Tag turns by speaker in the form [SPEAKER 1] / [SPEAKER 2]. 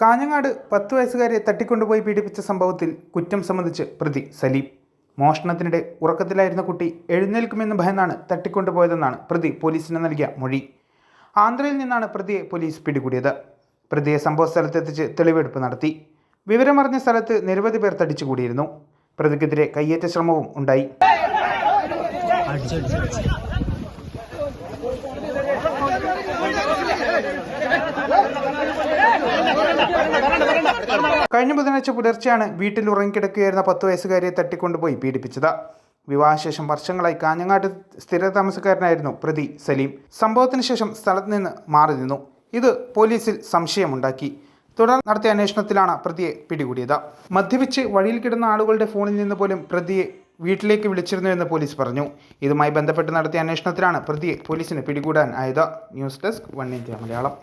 [SPEAKER 1] കാഞ്ഞങ്ങാട് പത്ത് വയസ്സുകാരെ തട്ടിക്കൊണ്ടുപോയി പീഡിപ്പിച്ച സംഭവത്തിൽ കുറ്റം സംബന്ധിച്ച് പ്രതി സലീം. മോഷണത്തിനിടെ ഉറക്കത്തിലായിരുന്ന കുട്ടി എഴുന്നേൽക്കുമെന്ന് ഭയന്നാണ് തട്ടിക്കൊണ്ടുപോയതെന്നാണ് പ്രതി പോലീസിന് നൽകിയ മൊഴി. ആന്ധ്രയിൽ നിന്നാണ് പ്രതിയെ പോലീസ് പിടികൂടിയത്. പ്രതിയെ സംഭവ സ്ഥലത്തെത്തിച്ച് തെളിവെടുപ്പ് നടത്തി. വിവരമറിഞ്ഞ സ്ഥലത്ത് നിരവധി പേർ തടിച്ചുകൂടിയിരുന്നു. പ്രതിക്കെതിരെ കയ്യേറ്റ ശ്രമവും ഉണ്ടായി. കഴിഞ്ഞ ബുധനാഴ്ച പുലർച്ചെയാണ് വീട്ടിൽ ഉറങ്ങിക്കിടക്കുകയായിരുന്ന പത്ത് വയസ്സുകാരിയെ തട്ടിക്കൊണ്ടുപോയി പീഡിപ്പിച്ചത്. വിവാഹശേഷം വർഷങ്ങളായി കാഞ്ഞങ്ങാട്ട് സ്ഥിര താമസക്കാരനായിരുന്നു പ്രതി സലീം. സംഭവത്തിന് ശേഷം സ്ഥലത്ത് നിന്ന് മാറി നിന്നു. ഇത് പോലീസിൽ സംശയമുണ്ടാക്കി. തുടർന്ന് നടത്തിയ അന്വേഷണത്തിലാണ് പ്രതിയെ പിടികൂടിയത്. മദ്യപിച്ച് വഴിയിൽ കിടന്ന ആളുകളുടെ ഫോണിൽ നിന്ന് പോലും പ്രതിയെ വീട്ടിലേക്ക് വിളിച്ചിരുന്നു എന്ന് പോലീസ് പറഞ്ഞു. ഇതുമായി ബന്ധപ്പെട്ട് നടത്തിയ അന്വേഷണത്തിലാണ് പ്രതിയെ പോലീസിന് പിടികൂടാൻ ആയത്. News desk one India Malayalam.